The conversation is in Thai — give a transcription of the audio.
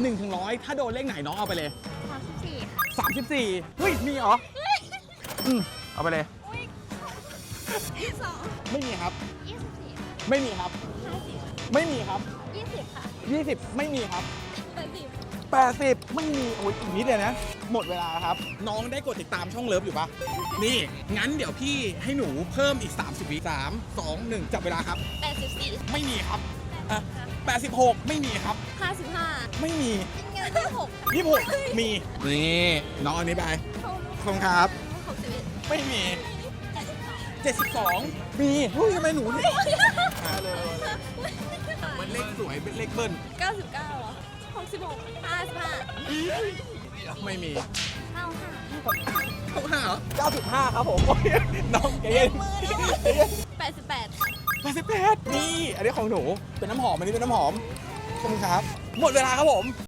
1ถึงร้อยถ้าโดนเลขไหนน้องเอาไปเลย สามสิบสี่ค่ะ34เฮ้ยมีเหรออืมเอาไปเลยยี่สิบสองไม่มีครับ ยี่สิบสี่ไม่มีครับ ห้าสิบไม่มีครับ ยี่สิบค่ะ20 ไม่มีครับ แปดสิบ80 ไม่มีโอ้ยอีกนิดเดียวนะ หมดเวลาครับ น้องได้กดติดตามช่องเลิฟอยู่ปะนี่ งั้นเดี๋ยวพี่ให้หนูเพิ่มอีก 30วิ3 2 1 จับเวลาครับ แปดสิบสี่ไม่มีครับ อะ86 ไม่มีครับห้าสิบห้าไม่มีเงินยี่สิบหก26มีนี่น้องอันนี้ไปเขาลูกขอบคุณครับ หกสิบเอ็ดไม่มี เจ็ดสิบสอง72 มีเฮ้ยทำไมหนูเนี่ยอะเลยมันเลขสวยเป็นเลขเบิ้ลเก้าสิบเก้าเหรอหกสิบหกห้าสิบห้าไม่มีเก้าห้า หกห้าเหรอ95 ครับผมโอ้ยน้องใจเย็นมือใจเย็นแปดสิบแปด สิบแปดนี่ อันนี้ของหนู เป็นน้ำหอม อันนี้เป็นน้ำหอม ขอบคุณครับ หมดเวลาครับผม